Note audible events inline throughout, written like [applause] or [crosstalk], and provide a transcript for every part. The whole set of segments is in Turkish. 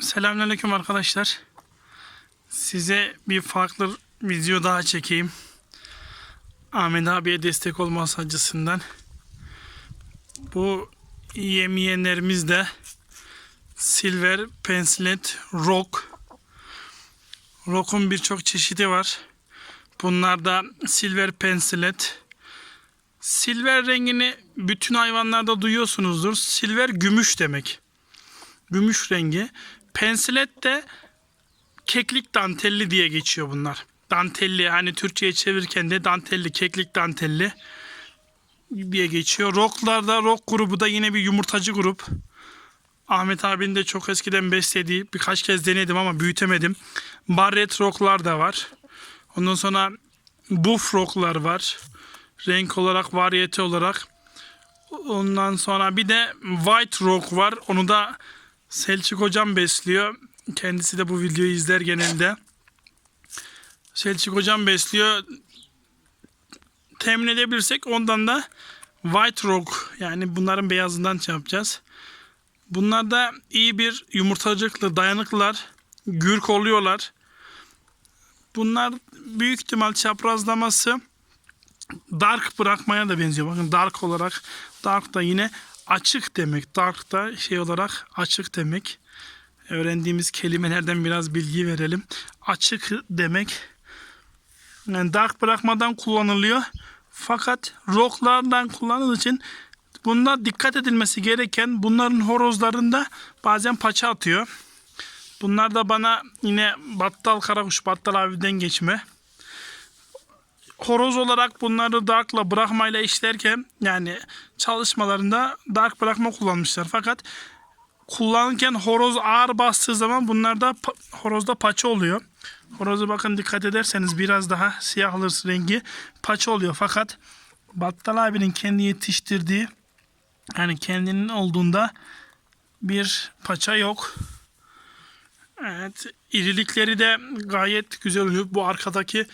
Selamünaleyküm arkadaşlar. Size bir farklı video daha çekeyim. Ahmet abiye destek olması açısından. Bu yemeyenlerimiz de Silver Pencilet Rock. Rock'un birçok çeşidi var. Bunlar da Silver Pencilet. Silver rengini bütün hayvanlarda duyuyorsunuzdur. Silver gümüş demek gümüş rengi. Pensilet de keklik dantelli diye geçiyor bunlar. Dantelli hani Türkçe'ye çevirirken de dantelli, keklik dantelli diye geçiyor. Rock'larda rock grubu da yine bir yumurtacı grup. Ahmet abinin de çok eskiden beslediği birkaç kez denedim ama büyütemedim. Barret rock'lar da var. Ondan sonra buff rock'lar var. Renk olarak, variyete olarak. Ondan sonra bir de white rock var. Onu da Selçuk hocam besliyor. Kendisi de bu videoyu izler genelde. Selçuk hocam besliyor. Temin edebilirsek ondan da White Rock yani bunların beyazından şey yapacağız. Bunlar da iyi bir yumurtacıklı, dayanıklılar. Gürk oluyorlar. Bunlar büyük ihtimal çaprazlaması dark bırakmaya da benziyor. Bakın dark olarak dark da yine açık demek. Dark da şey olarak açık demek. Öğrendiğimiz kelimelerden biraz bilgi verelim. Açık demek. Yani dark bırakmadan kullanılıyor. Fakat rocklardan kullanıldığı için bunda dikkat edilmesi gereken bunların horozlarında bazen paça atıyor. Bunlar da bana yine battal karakuş battal aviden geçme horoz olarak bunları darkla bırakmayla işlerken yani çalışmalarında dark bırakma kullanmışlar. Fakat kullanırken horoz ağır bastığı zaman bunlarda horozda paça oluyor. Horozu bakın dikkat ederseniz biraz daha siyahlı rengi paça oluyor. Fakat Battal abinin kendi yetiştirdiği yani kendinin olduğunda bir paça yok. Evet, irilikleri de gayet güzel oluyor. Bu arkadaki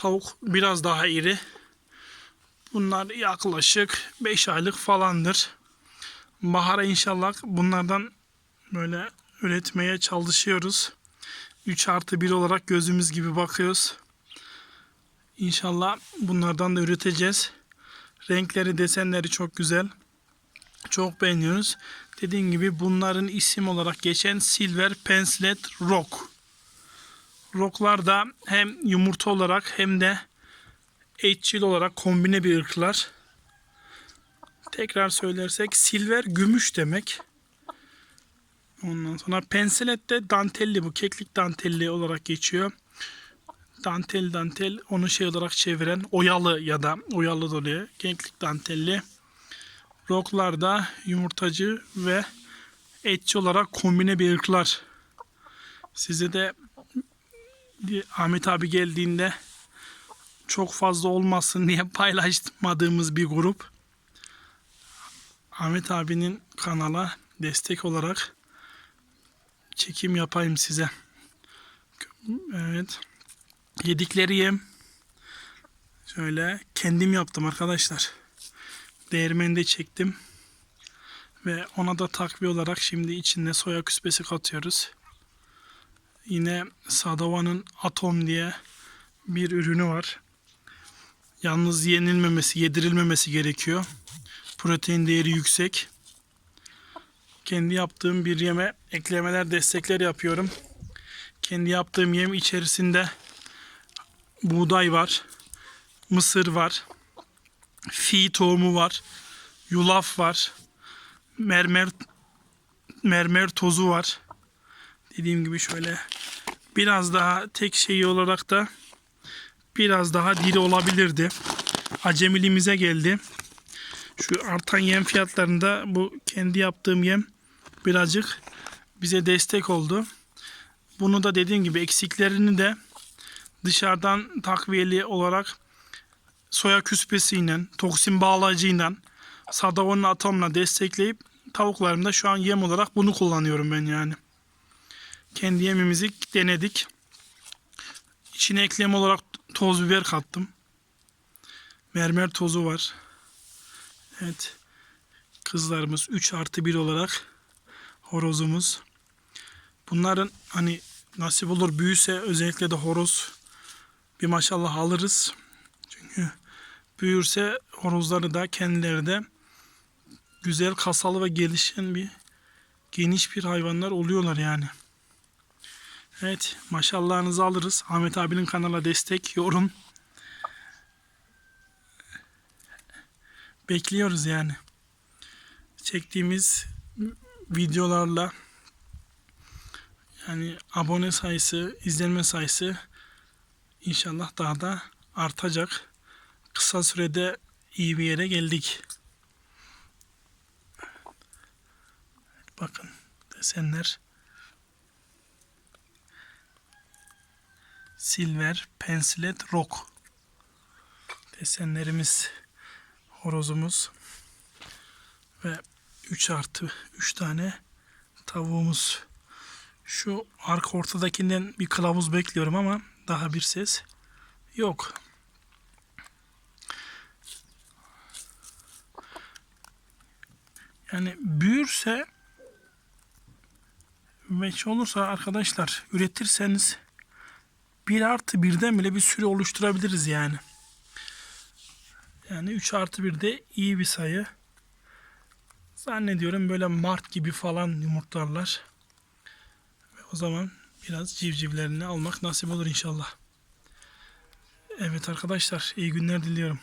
Tavuk biraz daha iri. Bunlar yaklaşık 5 aylık falandır. Bahara inşallah bunlardan böyle üretmeye çalışıyoruz. 3 artı 1 olarak gözümüz gibi bakıyoruz. İnşallah bunlardan da üreteceğiz. Renkleri, desenleri çok güzel. Çok beğeniyoruz. Dediğim gibi bunların isim olarak geçen Silver Pencilet Rock. Rocklar da hem yumurta olarak hem de etçil olarak kombine bir ırklar. Tekrar söylersek silver gümüş demek. Ondan sonra pensilet de dantelli bu keklik dantelli olarak geçiyor. Dantel dantel onu şey olarak çeviren oyalı ya da oyalı da oluyor. Keklik dantelli. Rocklar da yumurtacı ve etçi olarak kombine bir ırklar. Size de Ahmet abi geldiğinde çok fazla olmasın diye [laughs] paylaşmadığımız bir grup. Ahmet abinin kanala destek olarak çekim yapayım size. Evet. Yedikleri yem şöyle kendim yaptım arkadaşlar. Değirmende çektim. Ve ona da takviye olarak şimdi içinde soya küspesi katıyoruz. Yine Sadova'nın Atom diye bir ürünü var. Yalnız yenilmemesi, yedirilmemesi gerekiyor. Protein değeri yüksek. Kendi yaptığım bir yeme eklemeler, destekler yapıyorum. Kendi yaptığım yem içerisinde buğday var, mısır var, fi tohumu var, yulaf var, mermer mermer tozu var dediğim gibi şöyle biraz daha tek şeyi olarak da biraz daha diri olabilirdi. Acemiliğimize geldi. Şu artan yem fiyatlarında bu kendi yaptığım yem birazcık bize destek oldu. Bunu da dediğim gibi eksiklerini de dışarıdan takviyeli olarak soya küspesiyle, toksin bağlayıcıyla, sadavonun atomla destekleyip tavuklarımda şu an yem olarak bunu kullanıyorum ben yani. Kendi yemimizi denedik. İçine eklem olarak toz biber kattım. Mermer tozu var. Evet. Kızlarımız 3 artı 1 olarak horozumuz. Bunların hani nasip olur büyüse özellikle de horoz bir maşallah alırız. Çünkü büyürse horozları da kendileri de güzel kasalı ve gelişen bir geniş bir hayvanlar oluyorlar yani. Evet maşallahınızı alırız. Ahmet abinin kanala destek, yorum. Bekliyoruz yani. Çektiğimiz videolarla yani abone sayısı, izlenme sayısı inşallah daha da artacak. Kısa sürede iyi bir yere geldik. Bakın desenler. Silver, Pensilet, Rock. Desenlerimiz, horozumuz ve 3 artı 3 tane tavuğumuz. Şu arka ortadakinden bir kılavuz bekliyorum ama daha bir ses yok. Yani büyürse meç olursa arkadaşlar üretirseniz bir artı birden bile bir sürü oluşturabiliriz yani. Yani 3 artı 1 de iyi bir sayı. Zannediyorum böyle Mart gibi falan yumurtlarlar. Ve o zaman biraz civcivlerini almak nasip olur inşallah. Evet arkadaşlar iyi günler diliyorum.